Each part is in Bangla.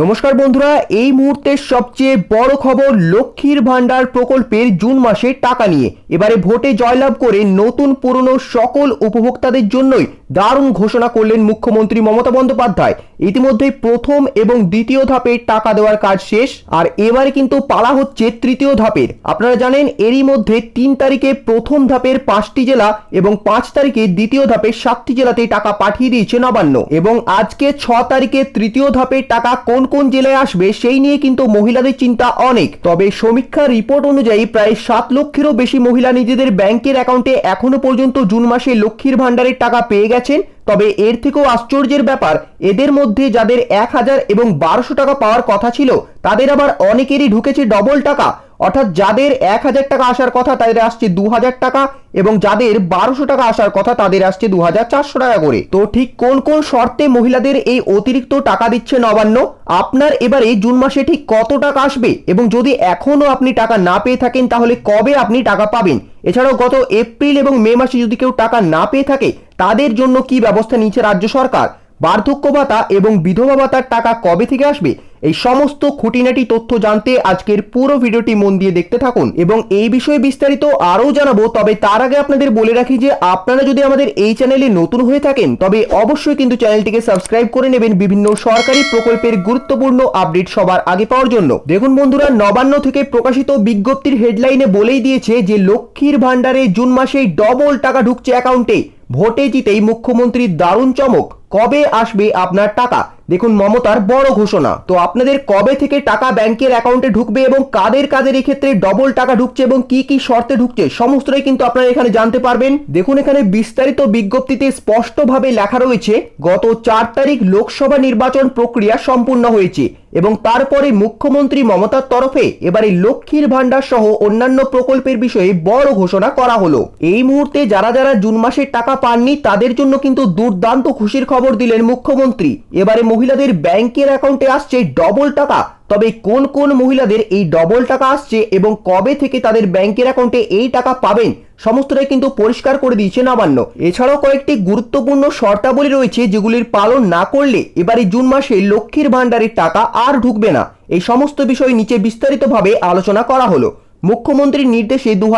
নমস্কার বন্ধুরা, এই মুহূর্তের সবচেয়ে বড় খবর লক্ষ্মীর ভাণ্ডার প্রকল্পের জুন মাসে টাকা নিয়ে। এবারে ভোটে জয়লাভ করে নতুন পুরনো সকল উপভোক্তাদের জন্যই দারুণ ঘোষণা করলেন মুখ্যমন্ত্রী মমতা বন্দ্যোপাধ্যায়। ইতিমধ্যেই প্রথম এবং দ্বিতীয় ধাপে টাকা দেওয়ার কাজ শেষ, আর এবারে কিন্তু পালা হচ্ছে তৃতীয় ধাপের। আপনারা জানেন, এরই মধ্যে তিন তারিখে প্রথম ধাপের পাঁচটি জেলা এবং পাঁচ তারিখে দ্বিতীয় ধাপের সাতটি জেলাতে টাকা পাঠিয়ে দিয়েছে নবান্ন। এবং আজকে ছ তারিখে তৃতীয় ধাপের টাকা কোন কোন জেলায় আসবে সেই নিয়ে কিন্তু মহিলাদের চিন্তা অনেক। তবে সমীক্ষা রিপোর্ট অনুযায়ী প্রায় সাত লক্ষেরও বেশি মহিলা নিজেদের ব্যাংকের অ্যাকাউন্টে এখনও পর্যন্ত জুন মাসে লক্ষ্মীর ভাণ্ডারের টাকা পেয়ে গেছেন, তবে এর থেকেও আশ্চর্যের ব্যাপার, এদের মধ্যে যাদের এক হাজার এবং বারোশো টাকা পাওয়ার কথা ছিল, তাদের আবার অনেকেরই ঢুকেছে ডবল টাকা। অর্থাৎ যাদের এক হাজার টাকা আসার কথা তাদের আসছে দু হাজার টাকা এবং যাদের বারোশো টাকা আসার কথা তাদের আসছে দু হাজার চারশো টাকা করে। তো ঠিক কোন কোন শর্তে মহিলাদের এই অতিরিক্ত টাকা দিচ্ছে নবান্ন? আপনার এবারে জুন মাসে ঠিক কত টাকা আসবে? এবং যদি এখনও আপনি টাকা না পেয়ে থাকেন, তাহলে কবে আপনি টাকা পাবেন? এছাড়াও গত এপ্রিল এবং মে মাসে যদি কেউ টাকা না পেয়ে থাকে তাদের জন্য কি ব্যবস্থা নিচ্ছে রাজ্য সরকার? বার্ধক্য ভাতা এবং বিধবা ভাতার টাকা কবে থেকে আসবে? এই সমস্ত খুঁটিনাটি তথ্য জানতে আজকের পুরো ভিডিওটি মন দিয়ে দেখতে থাকুন এবং এই বিষয়ে বিস্তারিত আরও জানাব। তবে তার আগে আপনাদের বলে রাখি যে, আপনারা যদি আমাদের এই চ্যানেলে নতুন হয়ে থাকেন, তবে অবশ্যই কিন্তু চ্যানেলটিকে সাবস্ক্রাইব করে নেবেন বিভিন্ন সরকারি প্রকল্পের গুরুত্বপূর্ণ আপডেট সবার আগে পাওয়ার জন্য। দেখুন বন্ধুরা, নবান্ন থেকে প্রকাশিত বিজ্ঞপ্তির হেডলাইনে বলেই দিয়েছে যে, লক্ষ্মীর ভাণ্ডারে জুন মাসেই ডবল টাকা ঢুকছে অ্যাকাউন্টে। ভোটে জিতেই মুখ্যমন্ত্রীর দারুণ চমক। কবে আসবে আপনার টাকা? দেখুন মমতার বড় ঘোষণা। তো আপনাদের কবে থেকে টাকা ব্যাংকের অ্যাকাউন্টে ঢুকবে এবং কাদের কাদের এক্ষেত্রে ডবল টাকা ঢুকছে এবং কি কি শর্তে ঢুকছে, সমস্তটাই কিন্তু আপনারা এখানে জানতে পারবেন। দেখুন এখানে বিস্তারিত বিজ্ঞপ্তিতে স্পষ্টভাবে লেখা রয়েছে, গত চার তারিখ লোকসভা নির্বাচন প্রক্রিয়া সম্পূর্ণ হয়েছে। এবং তারপরে মুখ্যমন্ত্রী মমতার তরফে এবারে লক্ষ্মীর ভাণ্ডার সহ অন্যান্য প্রকল্পের বিষয়ে বড় ঘোষণা করা হলো। এই মুহূর্তে যারা যারা জুন মাসের টাকা পাননি, তাদের জন্য কিন্তু দুর্দান্ত খুশির খবর দিলেন মুখ্যমন্ত্রী। এবারে মহিলাদের ব্যাংকের অ্যাকাউন্টে আসছে ডবল টাকা। তবে কোন কোন মহিলাদের এই ডবল টাকা আসছে এবং কবে থেকে তাদের ব্যাংকের অ্যাকাউন্টে এই টাকা পাবেন, সমস্তটাই কিন্তু পরিষ্কার করে দিয়েছে নবান্ন এছাড়াও কয়েকটি গুরুত্বপূর্ণ শর্তাবলী রয়েছে যেগুলির পালন না করলে এবারে জুন মাসে লক্ষ্মীর ভাণ্ডারের টাকা আর ঢুকবে না। এই সমস্ত বিষয় নিচে বিস্তারিতভাবে আলোচনা করা হলো। মুখ্যমন্ত্রীর নির্দেশে দু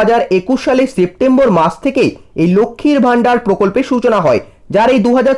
সালের সেপ্টেম্বর মাস থেকে এই লক্ষ্মীর ভাণ্ডার প্রকল্পের সূচনা হয়। যার এই দু হাজার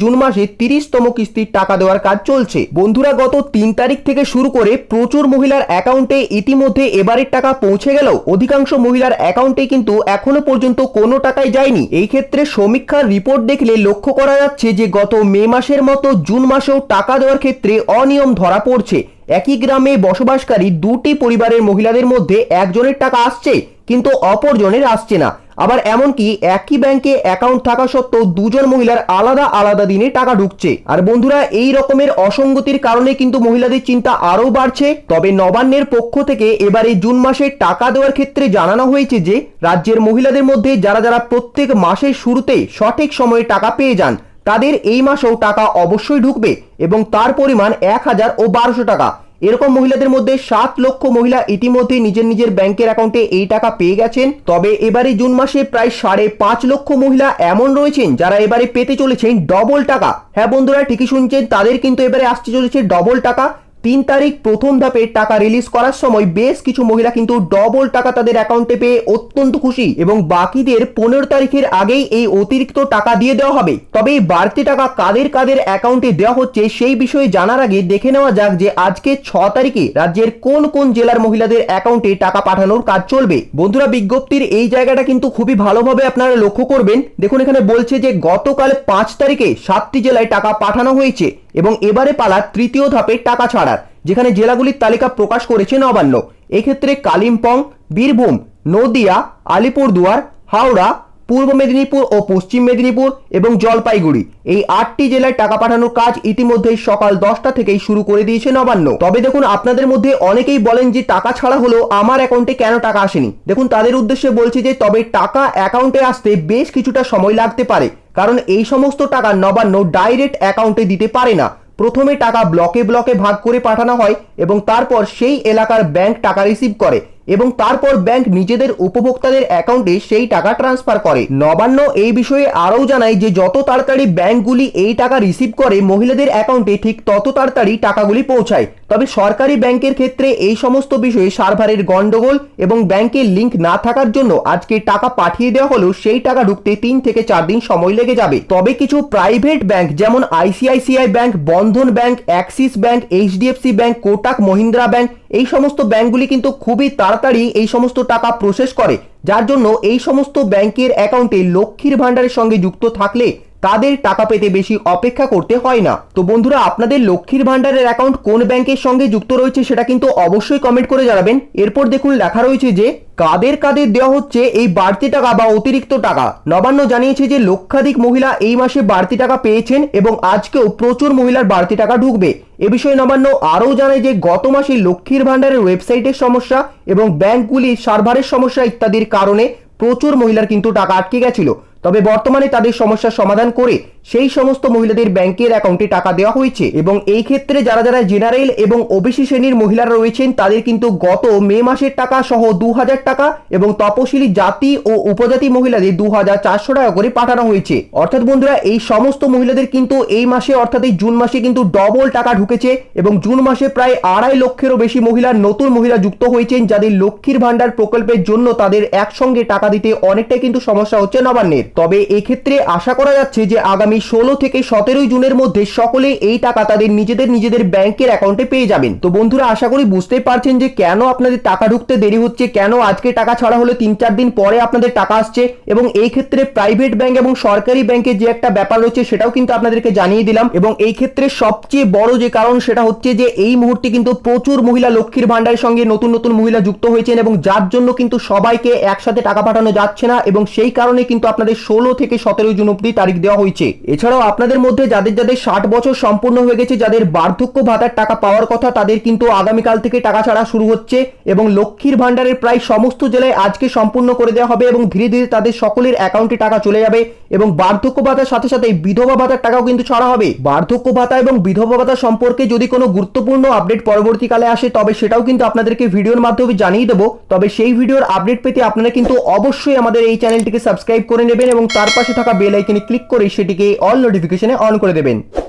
জুন মাসে তিরিশতম কিস্তির টাকা দেওয়ার কাজ চলছে। বন্ধুরা, গত তিন তারিখ থেকে শুরু করে প্রচুর মহিলার অ্যাকাউন্টে ইতিমধ্যে এবারের টাকা পৌঁছে গেলেও অধিকাংশ মহিলার অ্যাকাউন্টে কিন্তু এখনও পর্যন্ত কোনো টাকাই যায়নি। এই ক্ষেত্রে সমীক্ষার রিপোর্ট দেখলে লক্ষ্য করা যাচ্ছে যে, গত মে মাসের মতো জুন মাসেও টাকা দেওয়ার ক্ষেত্রে অনিয়ম ধরা পড়ছে। একই গ্রামে বসবাসকারী দুটি পরিবারের মহিলাদের মধ্যে একজনের টাকা আসছে, কিন্তু অপরজনের আসছে না। আবার এমনকি একই ব্যাংকে অ্যাকাউন্ট থাকা সত্ত্বেও দুজন মহিলার আলাদা আলাদা দিনে টাকা ঢুকছে। আর বন্ধুরা, এই রকমের অসঙ্গতির কারণে কিন্তু মহিলাদের চিন্তা আরও বাড়ছে। তবে নবান্নের পক্ষ থেকে এবারে জুন মাসে টাকা দেওয়ার ক্ষেত্রে জানানো হয়েছে যে, রাজ্যের মহিলাদের মধ্যে যারা যারা প্রত্যেক মাসের শুরুতে সঠিক সময়ে টাকা পেয়ে যান, তাদের এই মাসেও টাকা অবশ্যই ঢুকবে এবং তার পরিমাণ এক হাজার ও বারোশো টাকা। এরকম মহিলাদের মধ্যে সাত লক্ষ মহিলা ইতিমধ্যে নিজের নিজের ব্যাংকের অ্যাকাউন্টে এই টাকা পেয়ে গেছেন। তবে এবারে জুন মাসে প্রায় সাড়ে পাঁচ লক্ষ মহিলা এমন রয়েছেন যারা এবারে পেতে চলেছেন ডবল টাকা। হ্যাঁ বন্ধুরা, ঠিকই শুনছেন, তাদের কিন্তু এবারে আসতে চলেছে ডবল টাকা। তিন তারিখ প্রথম ধাপে টাকা রিলিজ করার সময় বেশ কিছু মহিলা কিন্তু ডবল টাকা তাদের অ্যাকাউন্টে পেয়ে অত্যন্ত খুশি এবং বাকিদের পনেরো তারিখের আগেই এই অতিরিক্ত টাকা দিয়ে দেওয়া হবে। তবে এই বাড়তি টাকা কাদের কাদের অ্যাকাউন্টে দেওয়া হচ্ছে সেই বিষয়ে জানার আগে দেখে নেওয়া যাক যে আজকে ছ তারিখে রাজ্যের কোন কোন জেলার মহিলাদের অ্যাকাউন্টে টাকা পাঠানোর কাজ চলবে। বন্ধুরা, বিজ্ঞপ্তির এই জায়গাটা কিন্তু খুবই ভালোভাবে আপনারা লক্ষ্য করবেন। দেখুন, এখানে বলছে যে গতকাল পাঁচ তারিখে সাতটি জেলায় টাকা পাঠানো হয়েছে। এবং এবারে পালা তৃতীয় ধাপে টাকা ছাড়ার, যেখানে জেলাগুলির তালিকা প্রকাশ করেছে নবান্ন। এক্ষেত্রে কালিম্পং, বীরভূম, নদিয়া, আলিপুরদুয়ার, হাওড়া, পূর্ব মেদিনীপুর ও পশ্চিম মেদিনীপুর এবং জলপাইগুড়ি। এই আটটি জেলায় টাকা পাঠানোর কাজ ইতিমধ্যেই সকাল দশটা থেকেই শুরু করে দিয়েছে নবান্ন। তবে দেখুন, আপনাদের মধ্যে অনেকেই বলেন যে টাকা ছাড়া হলো আমার অ্যাকাউন্টে কেন টাকা আসেনি। দেখুন, তাদের উদ্দেশ্যে বলছি যে তবে টাকা অ্যাকাউন্টে আসতে বেশ কিছুটা সময় লাগতে পারে। কারণ এই সমস্ত টাকা নবান্ন ডাইরেক্ট অ্যাকাউন্টে দিতে পারে না। প্রথমে টাকা ব্লকে ব্লকে ভাগ করে পাঠানো হয় এবং তারপর সেই এলাকার ব্যাংক টাকা রিসিভ করে। এবং তারপর ব্যাংক নিজেদের উপভোক্তাদের অ্যাকাউন্টে সেই টাকা ট্রান্সফার করে। নবান্ন এই বিষয়ে আরও জানায় যে, যত তাড়াতাড়ি ব্যাংকগুলি এই টাকা রিসিভ করে, মহিলাদের অ্যাকাউন্টে ঠিক তত তাড়াতাড়ি টাকাগুলি পৌঁছায়। তবে সরকারি ব্যাংকের ক্ষেত্রে এই সমস্ত বিষয়ে সার্ভারের গন্ডগোল এবং ব্যাংকের লিঙ্ক না থাকার জন্য আজকে টাকা পাঠিয়ে দেওয়া হলেও সেই টাকা ঢুকতে তিন থেকে চার দিন সময় লেগে যাবে। তবে কিছু প্রাইভেট ব্যাংক যেমন ICICI bank Bandhan bank Axis bank HDFC bank Kotak Mahindra bank এই সমস্ত ব্যাংকগুলি কিন্তু খুবই তাড়াতাড়ি এই সমস্ত টাকা প্রসেস করে, যার জন্য এই সমস্ত ব্যাংকের অ্যাকাউন্টে লক্ষ্মীর ভাণ্ডারের সঙ্গে যুক্ত থাকলে তাদের টাকা পেতে বেশি অপেক্ষা করতে হয় না। তো বন্ধুরা, আপনাদের লক্ষ্মীর ভাণ্ডারের অ্যাকাউন্ট কোন ব্যাংকের সঙ্গে যুক্ত রয়েছে সেটা কিন্তু অবশ্যই কমেন্ট করে জানাবেন। এরপর দেখুন, লেখা রয়েছে যে, কাদের কাদের দেওয়া হচ্ছে এই বাড়তি টাকা বা অতিরিক্ত টাকা। নবান্ন জানিয়েছে যে, লক্ষাধিক মহিলা এই মাসে বাড়তি টাকা পেয়েছেন এবং আজকেও প্রচুর মহিলার বাড়তি টাকা ঢুকবে। এ বিষয়ে নবান্ন আরও জানায় যে, গত মাসে লক্ষ্মীর ভাণ্ডারের ওয়েবসাইটের সমস্যা এবং ব্যাংকগুলির সার্ভারের সমস্যা ইত্যাদির কারণে প্রচুর মহিলার কিন্তু টাকা আটকে গেছিল। তবে বর্তমানে তাদের সমস্যার সমাধান করে সেই সমস্ত মহিলাদের ব্যাংকের অ্যাকাউন্টে টাকা দেওয়া হয়েছে এবং এই ক্ষেত্রে যারা যারা জেনারেল এবং ওবিসি শ্রেণির মহিলারা রয়েছেন, তাদের কিন্তু গত মে মাসের টাকা সহ দু হাজার টাকা এবং তপশিলি জাতি ও উপজাতি মহিলাদের দু হাজার চারশো টাকা করে পাঠানো হয়েছে। অর্থাৎ বন্ধুরা, এই সমস্ত মহিলাদের কিন্তু এই মাসে, অর্থাৎ এই জুন মাসে কিন্তু ডবল টাকা ঢুকেছে এবং জুন মাসে প্রায় আড়াই লক্ষেরও বেশি মহিলার নতুন মহিলা যুক্ত হয়েছেন যাদের লক্ষ্মীর ভাণ্ডার প্রকল্পের জন্য তাদের একসঙ্গে টাকা দিতে অনেকটাই কিন্তু সমস্যা হচ্ছে নবান্নের। তবে এক্ষেত্রে আশা করা যাচ্ছে যে আগামী ষোলো থেকে সতেরোই জুনের মধ্যে সকলে এই টাকা তাদের নিজেদের নিজেদের ব্যাংকের অ্যাকাউন্টে পেয়ে যাবেন। তো বন্ধুরা, আশা করি বুঝতেই পারছেন যে কেন আপনাদের টাকা ঢুকতে দেরি হচ্ছে, কেন আজকে টাকা ছাড়া হলে তিন চার দিন পরে আপনাদের টাকা আসছে এবং এই ক্ষেত্রে প্রাইভেট ব্যাংক এবং সরকারি ব্যাংকে যে একটা ব্যাপার রয়েছে সেটাও কিন্তু আপনাদেরকে জানিয়ে দিলাম এবং এই ক্ষেত্রে সবচেয়ে বড় যে কারণ সেটা হচ্ছে যে এই মুহূর্তে কিন্তু প্রচুর মহিলা লক্ষ্মীর ভাণ্ডারের সঙ্গে নতুন নতুন মহিলা যুক্ত হয়েছেন এবং যার জন্য কিন্তু সবাইকে একসাথে টাকা পাঠানো যাচ্ছে না এবং সেই কারণে কিন্তু আপনাদের ষোলো থেকে সতেরো জুন অব্দি তারিখ দেওয়া হয়েছে। এছাড়াও আপনাদের মধ্যে যাদের যাদের ষাট বছর সম্পূর্ণ হয়ে গেছে, যাদের বার্ধক্য ভাতার টাকা পাওয়ার কথা, তাদের কিন্তু আগামীকাল থেকে টাকা ছাড়া শুরু হচ্ছে এবং লক্ষ্মীর ভাণ্ডারের প্রায় সমস্ত জেলায় আজকে সম্পূর্ণ করে দেওয়া হবে এবং ধীরে ধীরে তাদের সকলের অ্যাকাউন্টে টাকা চলে যাবে এবং বার্ধক্য ভাতার সাথে সাথে বিধবা ভাতার টাকাও কিন্তু ছাড়া হবে। বার্ধক্য ভাতা এবং বিধবা ভাতা সম্পর্কে যদি কোনো গুরুত্বপূর্ণ আপডেট পরবর্তীকালে আসে, তবে সেটাও কিন্তু আপনাদেরকে ভিডিওর মাধ্যমে জানিয়ে দেবো। তবে সেই ভিডিওর আপডেট পেতে আপনারা কিন্তু অবশ্যই আমাদের এই চ্যানেলটিকে সাবস্ক্রাইব করে নেবেন এবং তার পাশে থাকা বেল আইকনে ক্লিক করে সেটিকে অল নোটিফিকেশনে অন করে দেবেন।